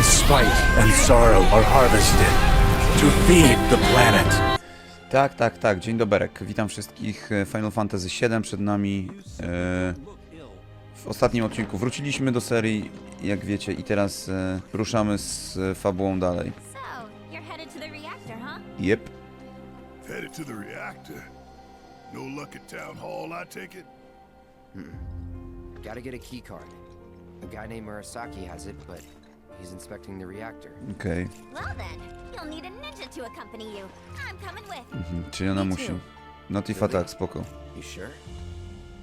when spite and sorrow are harvested to feed the planet. Tak, tak, tak. Dzień doberek. Witam wszystkich. Final Fantasy VII przed nami. E, W ostatnim odcinku wróciliśmy do serii, jak wiecie, i teraz e, ruszamy z fabułą dalej. You're headed to the reactor, huh? Jep. Headed to the reactor. No luck at town hall, I take it? Gotta get a key card. A guy named Murasaki has it, but he's inspecting the reactor. Okej. Well then, you'll need a ninja to accompany you. I'm coming with. Mhm, Czyli ona musi. Notifa tak, spoko. You sure?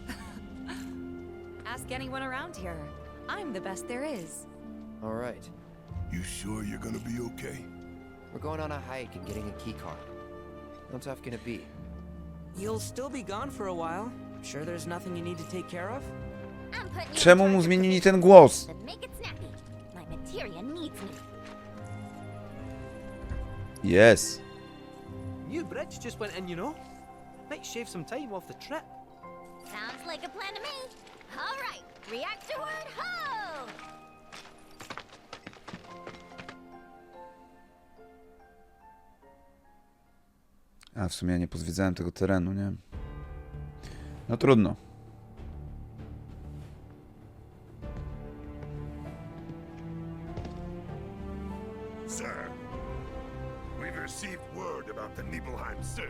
Ask anyone around here. I'm the best there is. All right. You sure you're gonna be okay? We're going on a hike and getting a key card. How tough can it be? You'll still be gone for a while. Sure there's nothing you need to take care of? I'm putting you in Czemu charge mu of the zmienili ten głos? Then make it materia needs me. Yes. New bridge just went in, you know. Might shave some time off the trip. Sounds like a plan to me. All right, reactorward ho! A w sumie ja nie pozwiedzałem tego terenu, nie? No trudno.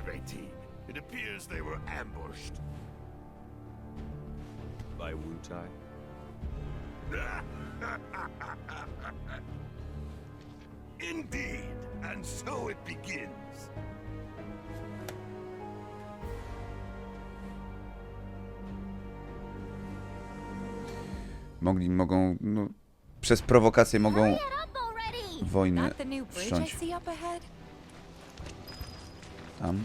Survey team. It appears they were ambushed. By Wu Tai? Indeed, and so it begins. Mogli, mogą, no, przez prowokację mogą wojnę wszcząć. Tam.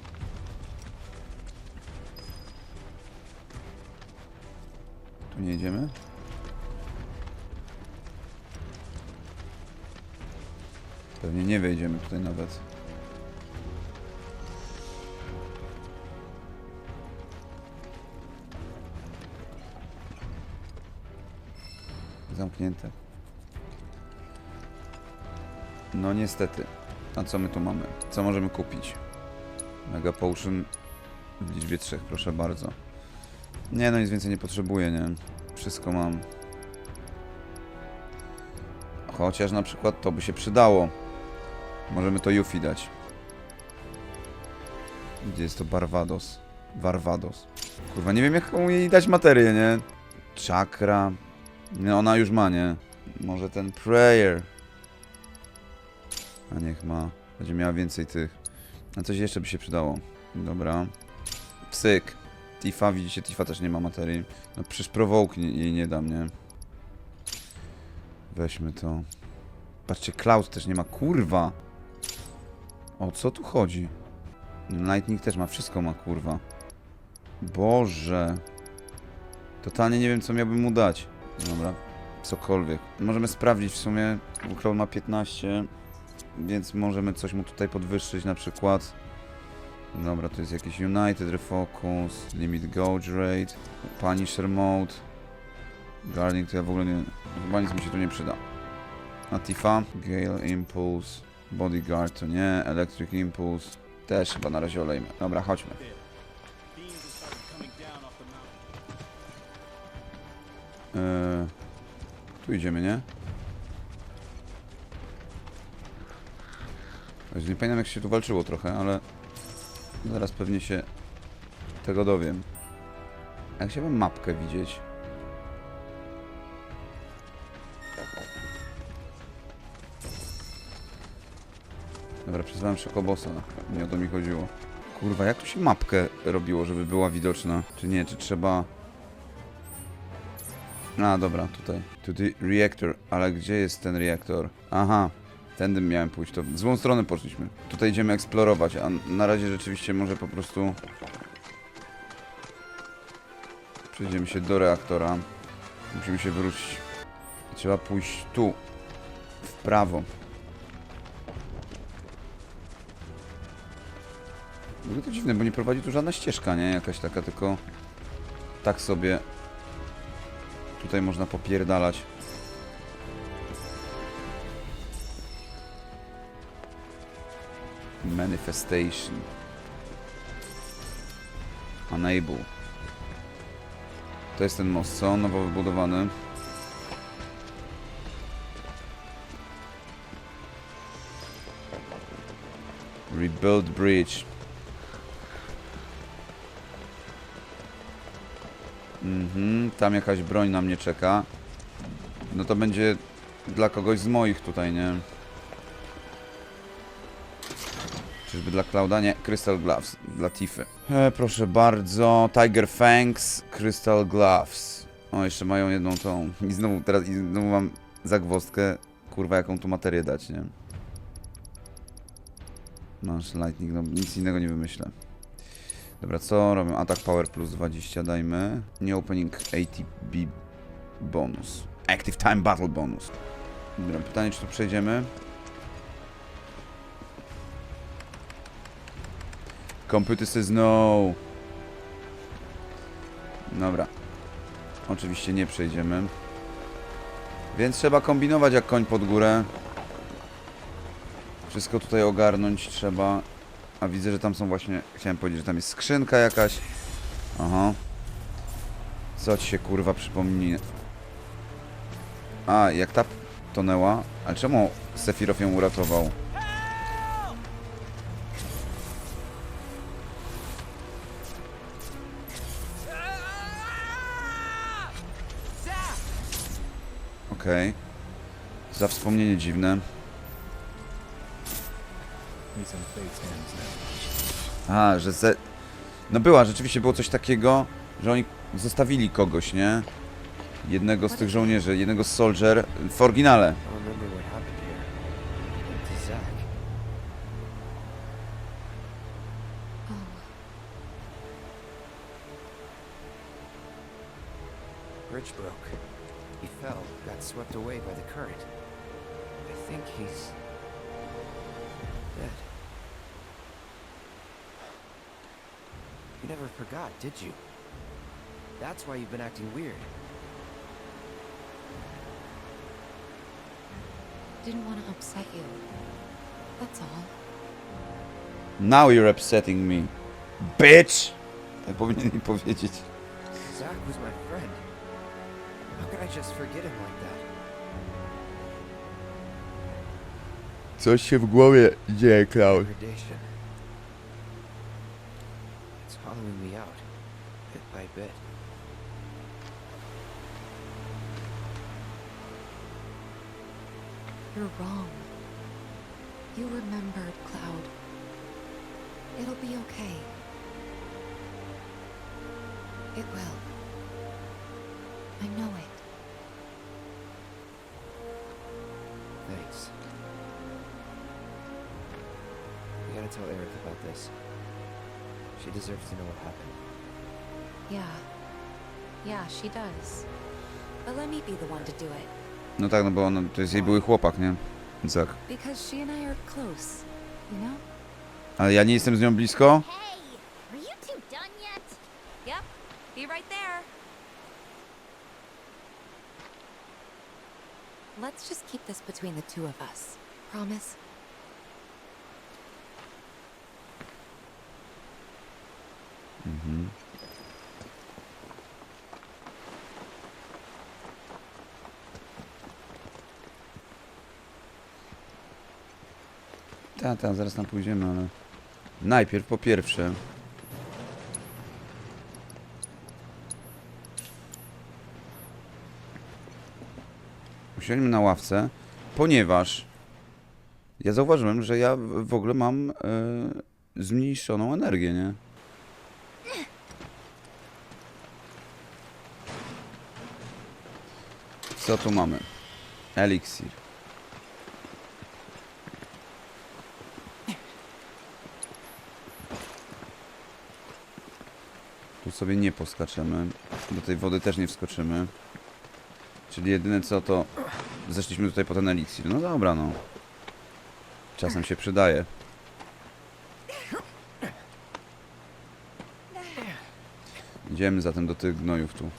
Tu nie jedziemy? Pewnie nie wejdziemy tutaj nawet. Zamknięte. No niestety. A co my tu mamy? Co możemy kupić? Mega Potion w liczbie trzech, proszę bardzo. Nie, no nic więcej nie potrzebuję, nie? Wszystko mam. Chociaż na przykład to by się przydało. Możemy to Yuffie dać. Gdzie jest to Barbados? Barbados. Kurwa, nie wiem jaką jej dać materię, nie? Chakra. Nie, ona już ma, nie? Może ten Prayer. A niech ma. Będzie miała więcej tych. A coś jeszcze by się przydało. Dobra. Psyk. Tifa, widzicie, Tifa też nie ma materii. No przecież prowołk jej nie dam, nie? Weźmy to. Patrzcie, Cloud też nie ma. Kurwa! O co tu chodzi? Lightning też ma, wszystko ma, kurwa. Boże. Totalnie nie wiem, co miałbym mu dać. Dobra, cokolwiek. Możemy sprawdzić w sumie, Cloud ma 15, więc możemy coś mu tutaj podwyższyć, na przykład. Dobra, to jest jakiś United Refocus, Limit Gauge Rate, Punisher Mode, Guarding to ja w ogóle nie... Chyba nic mi się tu nie przyda. A Tifa? Gale Impulse, Bodyguard to nie, Electric Impulse też chyba na razie olejmy. Dobra, chodźmy. Eee, tu idziemy, nie? Nie pamiętam jak się tu walczyło trochę, ale zaraz pewnie się tego dowiem. Jak chciałbym mapkę widzieć. Dobra, przyzwałem Szokobosa. Nie o to mi chodziło. Kurwa, jak tu się mapkę robiło, żeby była widoczna? Czy nie, czy trzeba... A, dobra, tutaj. Tutaj reaktor, ale gdzie jest ten reaktor? Aha, tędy miałem pójść, to w złą stronę poszliśmy. Tutaj idziemy eksplorować, a na razie rzeczywiście może po prostu... Przejdziemy się do reaktora. Musimy się wrócić. Trzeba pójść tu. W prawo. Ogóle to dziwne, bo nie prowadzi tu żadna ścieżka, nie? Jakaś taka, tylko... Tak sobie... Tutaj można popierdalać. Manifestation. Unable. To jest ten most, co? Nowo wybudowany. Rebuild bridge. Mhm, tam jakaś broń na mnie czeka. No to będzie dla kogoś z moich tutaj, nie? Czyżby dla Clouda? Nie, Crystal Gloves, dla Tiffy. E, proszę bardzo, Tiger Fangs, Crystal Gloves. O, jeszcze mają jedną tą. I znowu, teraz i znowu mam zagwozdkę. Kurwa, jaką tu materię dać, nie? Masz lightning, no nic innego nie wymyślę. Dobra, co robią? Atak power plus 20 dajmy. Nie opening ATB bonus. Active time battle bonus. Dobra, pytanie czy tu przejdziemy? Computer says no. Dobra. Oczywiście nie przejdziemy. Więc trzeba kombinować jak koń pod górę. Wszystko tutaj ogarnąć trzeba. A widzę, że tam są właśnie... Chciałem powiedzieć, że tam jest skrzynka jakaś. Aha. Co ci się kurwa przypomni? A, jak ta tonęła? Ale czemu Sephiroth ją uratował? Okej. Za wspomnienie dziwne. A, że ze... No była, rzeczywiście było coś takiego, że oni zostawili kogoś, nie? Jednego z tych żołnierzy, jednego z soldier w oryginale. Zack. Bridge broke. He swept away by the current. I think he's dead. You never forgot, did you? That's why you've been acting weird. Didn't want to upset you. That's all. Now you're upsetting me. Bitch! I Tak powinienem powiedzieć. Zack was my friend. How could I just forget him like that? Coś się w głowie dzieje, Cloud. Degradation. It's hollowing me out, bit by bit. You're wrong. You remembered, Cloud. It'll be okay. It will. I know tell Eric about this. She deserves to know what happened. Yeah. Yeah, she does. But let me be the one to do it. No tak, no bo on, to jest jej były chłopak, nie? Zak. Because she and I are close, you know? Ale ja nie jestem z nią blisko? Hey, are you two done yet? Yep. Be right there. Let's just keep this between the two of us. Promise? Mhm. Ta, ta, zaraz tam pójdziemy, ale... Najpierw, po pierwsze... Usiądźmy na ławce, ponieważ... Ja zauważyłem, że ja w ogóle mam e, zmniejszoną energię, nie? Co tu mamy? Eliksir. Tu sobie nie poskaczemy. Do tej wody też nie wskoczymy. Czyli jedyne co to... Zeszliśmy tutaj po ten eliksir. No dobra, no. Czasem się przydaje. Idziemy zatem do tych gnojów tu.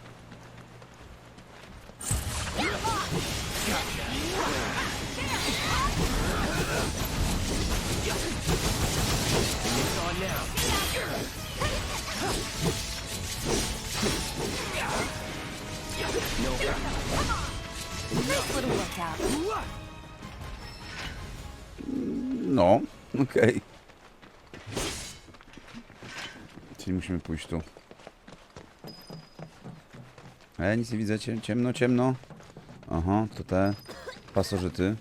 No, okej. Okay. Czyli musimy pójść tu. E, nic nie widzę. Ciemno, ciemno. Aha, to te pasożyty.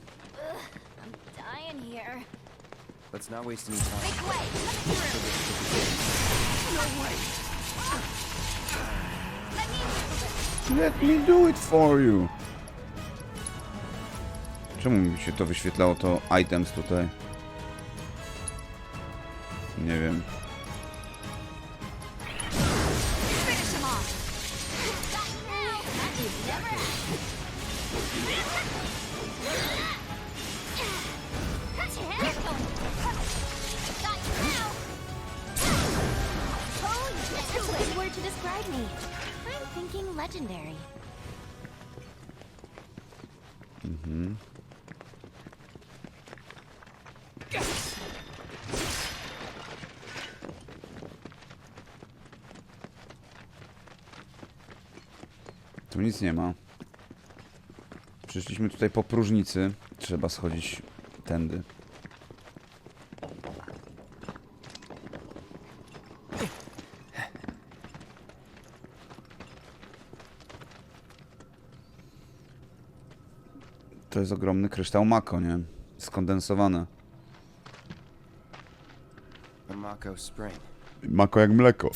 Let me do it for you. Czemu mi się to wyświetlało, to items tutaj? Nie wiem. Finish him off. Stop now. That is never. Cut your head. Got you now. Oh, that's a good word to describe me. I'm thinking legendary. Tu nic nie ma. Przyszliśmy tutaj po próżnicy. Trzeba schodzić tędy. To jest ogromny kryształ Mako, nie? Skondensowane. The Mako Spring. Mako jak mleko.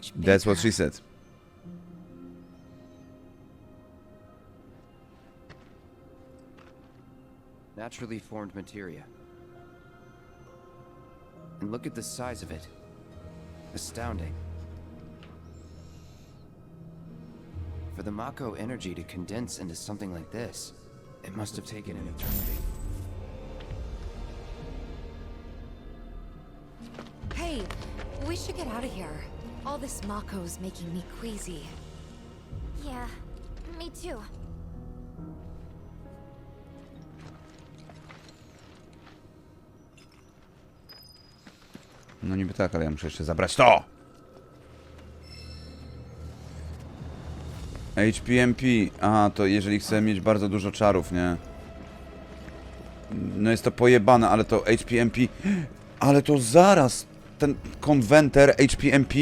Much bigger. That's what she said. Naturally formed materia. And look at the size of it. Astounding. For the Mako energy to condense into something like this, it must have taken an eternity. Hey, we should get out of here. All this Mako's making me queasy. Yeah, me too. No niby tak, ale ja muszę jeszcze zabrać to! HPMP. Aha, to jeżeli chcę mieć bardzo dużo czarów, nie? No jest to pojebane, ale to HPMP... Ale to zaraz! Ten konwenter HPMP...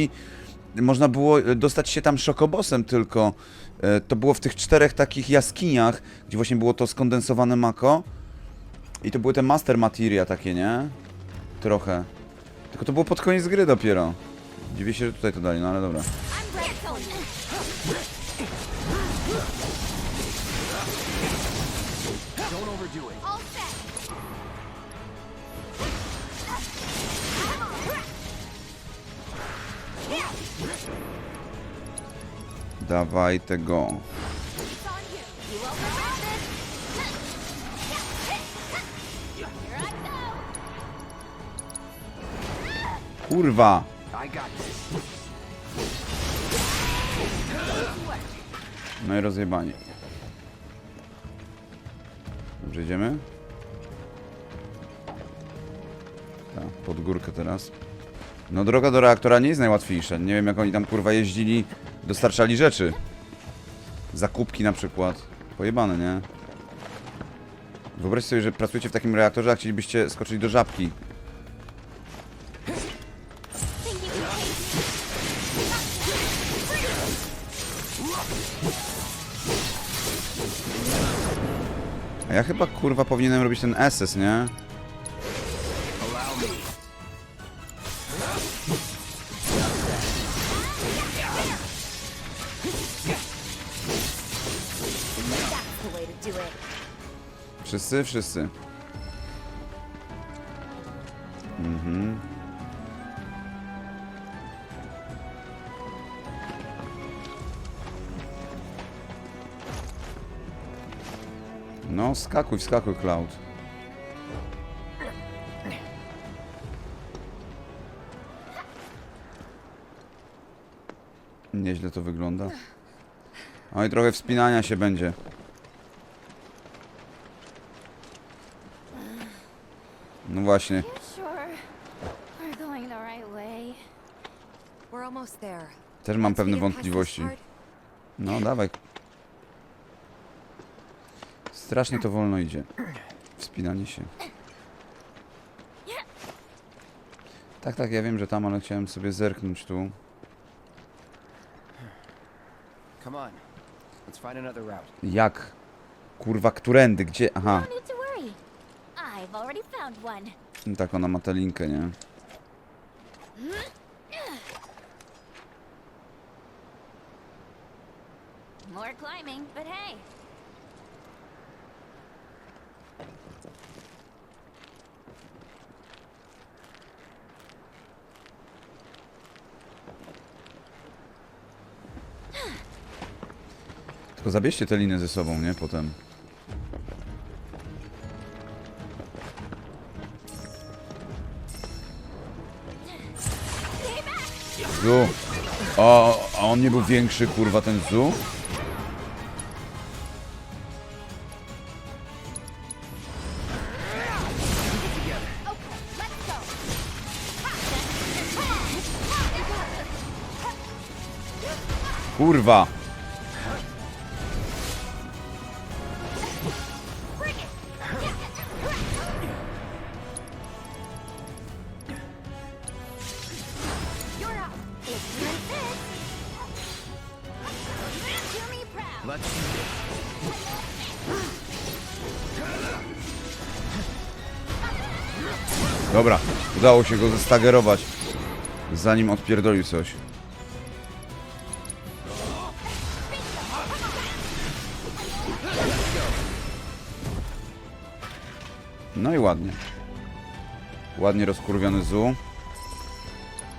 Można było dostać się tam szokobosem tylko. E, To było w tych czterech takich jaskiniach, gdzie właśnie było to skondensowane mako. I to były te master materia takie, nie? Trochę. Tylko to było pod koniec gry dopiero. Dziwię się, że tutaj to dali, no ale dobra. I go. Kurwa! No i rozjebanie. Dobrze, idziemy? Pod górkę teraz. No droga do reaktora nie jest najłatwiejsza. Nie wiem jak oni tam kurwa jeździli, dostarczali rzeczy. Zakupki na przykład. Pojebane, nie? Wyobraźcie sobie, że pracujecie w takim reaktorze, a chcielibyście skoczyć do żabki. A ja chyba kurwa powinienem robić ten SS, nie? Wszyscy? Wszyscy. Mhm. No, skakuj, wskakuj, Cloud. Nieźle to wygląda. Oj, trochę wspinania się będzie. No właśnie. You sure we're going the right way? We're almost there. Też mam pewne wątpliwości. No, dawaj. Strasznie to wolno idzie. Wspinanie się. Tak, tak, ja wiem, że tam, ale chciałem sobie zerknąć tu. Jak? Kurwa, którędy? Gdzie? Aha, No need to worry. I've already found one. tak, ona ma tę linkę, nie? More climbing, but hey. Tylko zabierzcie te liny ze sobą, nie? Potem. Zu. O, a on nie był większy, kurwa, ten Zu? Kurwa! Dobra, udało się go zestagerować, zanim odpierdolił coś. No i ładnie. Ładnie rozkurwiony Zu.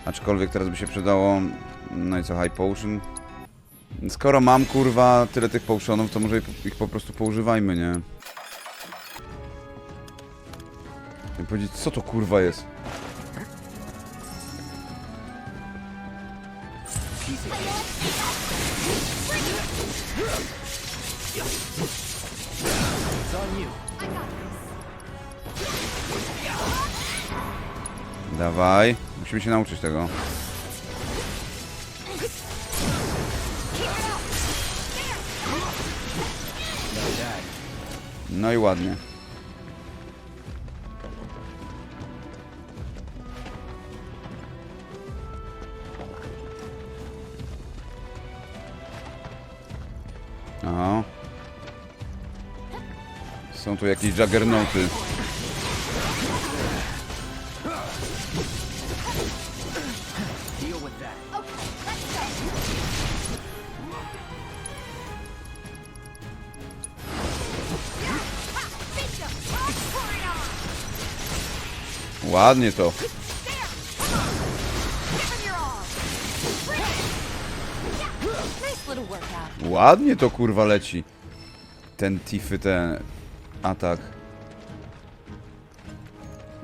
Aczkolwiek teraz by się przydało... No i co, High Potion? Skoro mam, kurwa, tyle tych potionów, to może ich po prostu poużywajmy, nie? Chciałem powiedzieć, co to kurwa jest? Dawaj, musimy się nauczyć tego. No i ładnie. Są tu jakieś juggernauty. Ładnie to. Ładnie to kurwa leci. Ten Tiffy, ten atak.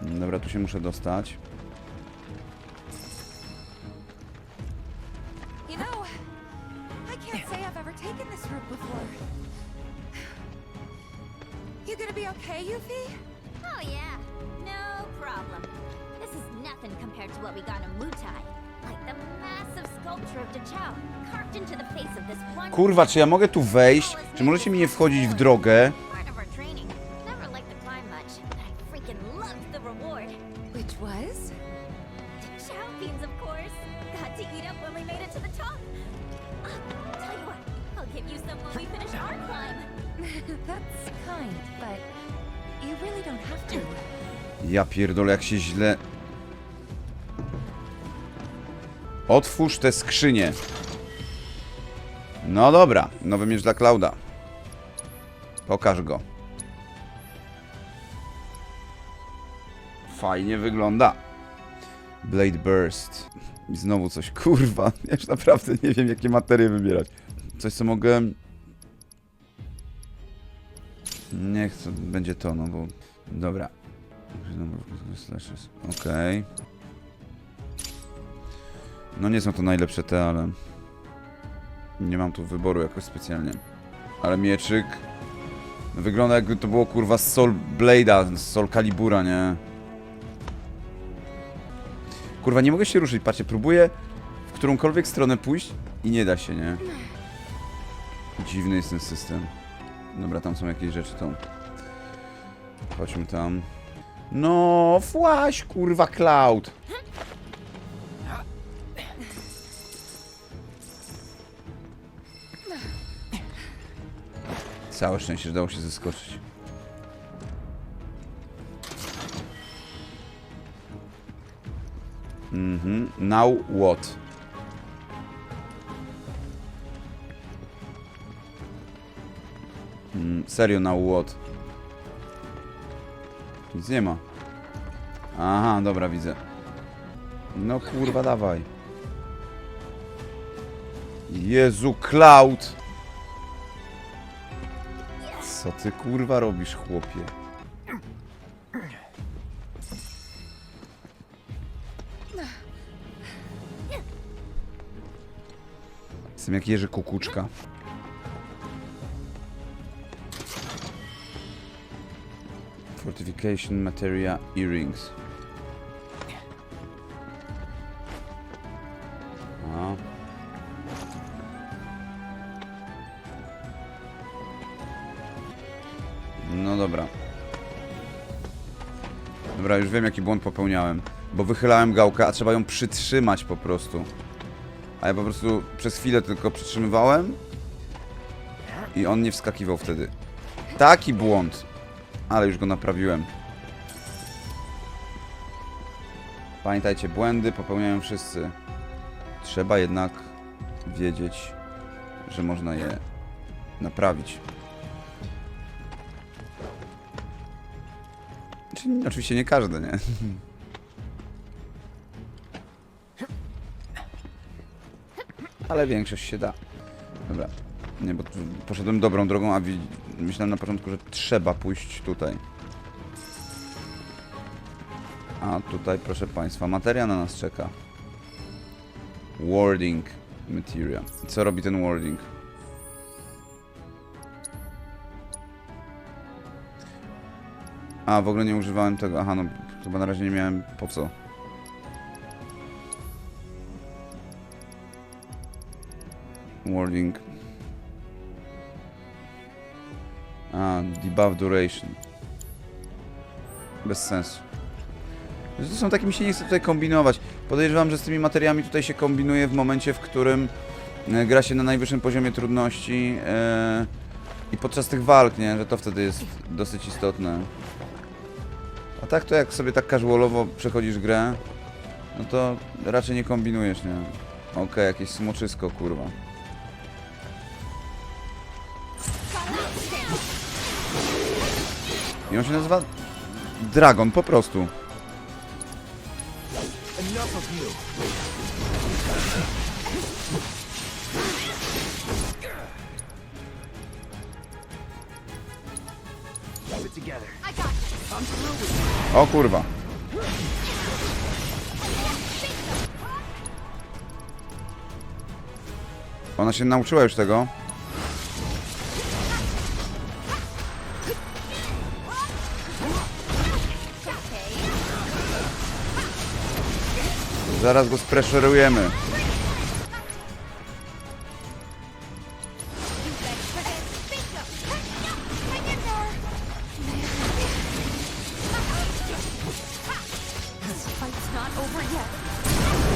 Dobra, tu się muszę dostać. When we finish our climb. That's kind, but you really don't have to. Ja pierdolę, jak się źle... Otwórz te skrzynie. No dobra, nowy miecz dla Klauda. Pokaż go. Fajnie wygląda. Blade Burst. I znowu coś, kurwa. Ja już naprawdę nie wiem, jakie materie wybierać. Coś, co mogę... Nie chcę, będzie to, no bo... Dobra. Okej. No nie są to najlepsze te, ale... Nie mam tu wyboru jakoś specjalnie. Ale mieczyk... Wygląda jakby to było kurwa z Soul Blade'a, z Soul Calibura, nie? Kurwa, nie mogę się ruszyć, patrzcie, próbuję w którąkolwiek stronę pójść i nie da się, nie? Dziwny jest ten system. Dobra, tam są jakieś rzeczy, to... Chodźmy tam. No, właś, kurwa, Cloud! Całe szczęście, że dało się zeskoczyć. Mhm. Now what? Mm, serio, now what? Nic nie ma. Aha, dobra, widzę. No kurwa, dawaj. Jezu, Cloud! Co ty kurwa robisz, chłopie? Jestem jak Jerzy Kukuczka. Fortification Materia Earrings. Wiem jaki błąd popełniałem. Bo wychylałem gałkę, a trzeba ją przytrzymać po prostu. A ja po prostu przez chwilę tylko przytrzymywałem i on nie wskakiwał wtedy. Taki błąd. Ale już go naprawiłem. Pamiętajcie, błędy popełniają wszyscy. Trzeba jednak wiedzieć, że można je naprawić. Oczywiście nie każdy, nie? Ale większość się da. Dobra. Nie, bo poszedłem dobrą drogą, a myślałem na początku, że trzeba pójść tutaj. A tutaj, proszę Państwa, materia na nas czeka. Wording material. Co robi ten wording? A, w ogóle nie używałem tego. Aha, no chyba na razie nie miałem po co. Wording. A, debuff duration. Bez sensu. Są takie, mi się nie chce tutaj kombinować. Podejrzewam, że z tymi materiami tutaj się kombinuje w momencie, w którym e, gra się na najwyższym poziomie trudności e, i podczas tych walk, nie? Że to wtedy jest dosyć istotne. Tak to jak sobie tak casualowo przechodzisz grę, no to raczej nie kombinujesz, nie? Okej, jakieś smoczysko, kurwa. I on się nazywa Dragon, po prostu. O kurwa. Ona się nauczyła już tego. Zaraz go spreszerujemy.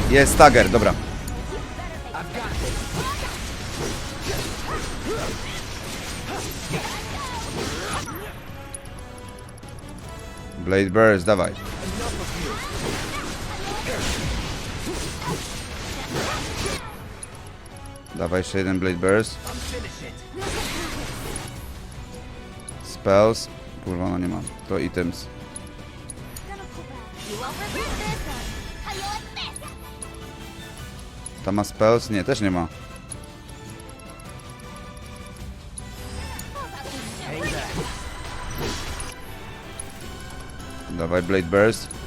Jest Stagger, dobra. Blade Burst, dawaj. Dawaj jeszcze jeden Blade Burst. Spells. Kurwa, no nie mam. To items. Ta ma spells? Nie, też nie ma. Dawaj Blade Burst.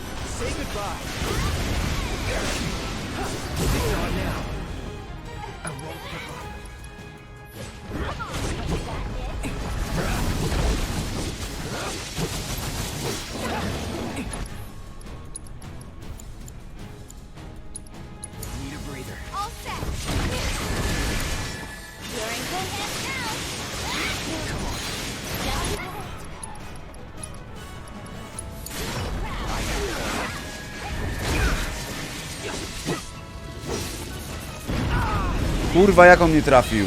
Kurwa, jak on mnie trafił?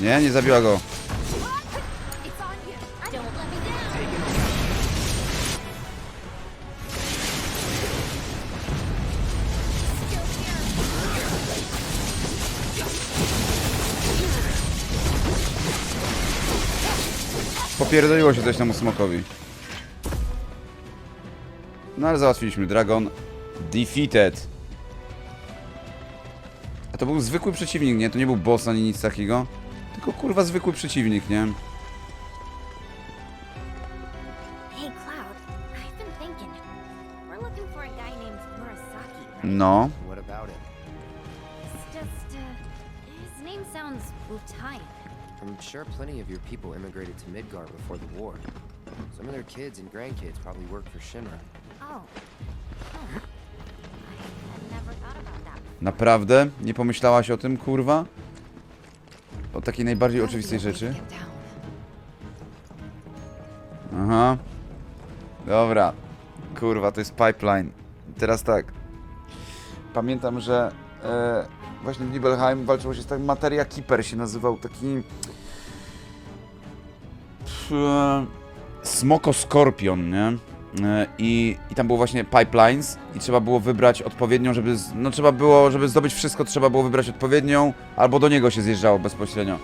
Nie, nie zabiła go. Popierdoliło się coś temu smokowi. No ale załatwiliśmy. Dragon defeated. A to był zwykły przeciwnik, nie? To nie był boss ani nic takiego. Tylko kurwa zwykły przeciwnik, nie? Hey, Cloud. I've been thinking. We're looking for a guy named Murasaki, right? No. What about it? It's just, uh, his name sounds. I'm sure plenty of your people immigrated to Midgar before the war. Some of their kids and grandkids probably worked for Shinra. Oh. Huh. I had never thought about that. Naprawdę? Nie pomyślałaś o tym, kurwa? O takiej najbardziej oczywistej rzeczy? Aha. Dobra. Kurwa, to jest pipeline. Teraz tak. Pamiętam, że e, właśnie w Nibelheim walczyło się z takim Materia Keeper się nazywał taki e, Smoko Skorpion, nie? E, I, I tam było właśnie pipelines i trzeba było wybrać odpowiednią, żeby, no trzeba było, żeby zdobyć wszystko, trzeba było wybrać odpowiednią, albo do niego się zjeżdżało bezpośrednio.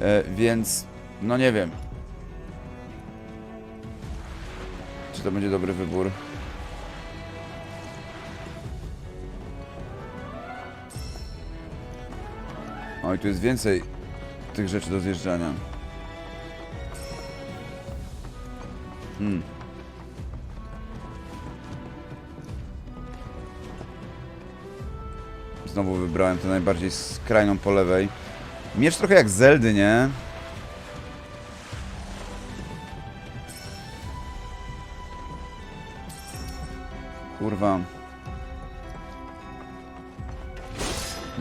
E, więc, no nie wiem, Czy to będzie dobry wybór? Oj, tu jest więcej tych rzeczy do zjeżdżania. Hmm. Znowu wybrałem tę najbardziej skrajną po lewej. Miecz trochę jak Zeldy, nie? Kurwa.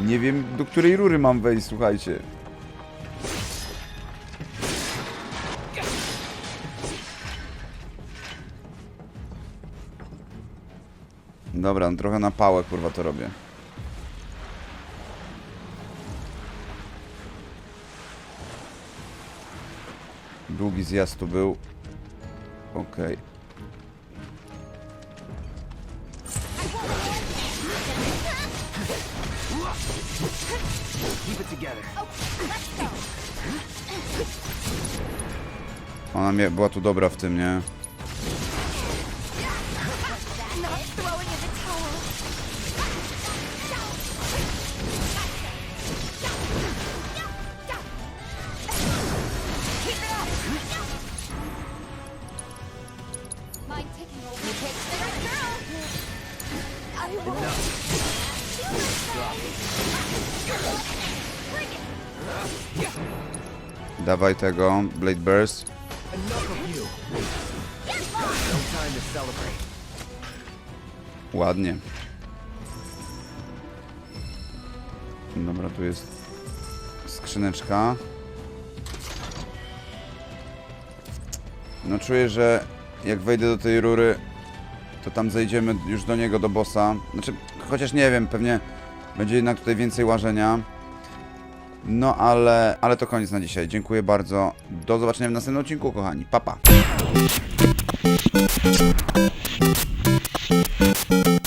Nie wiem, do której rury mam wejść, słuchajcie. Dobra, no trochę na pałę, kurwa, to robię. Długi zjazd tu był. Okej. Keep Mnie, była tu dobra w tym, nie? Not throwing in the Ładnie. Dobra, tu jest skrzyneczka. No czuję, że jak wejdę do tej rury, to tam zejdziemy już do niego, do bossa. Znaczy, chociaż nie wiem, pewnie będzie jednak tutaj więcej łażenia. No ale, ale to koniec na dzisiaj. Dziękuję bardzo. Do zobaczenia w następnym odcinku, kochani. Pa, pa.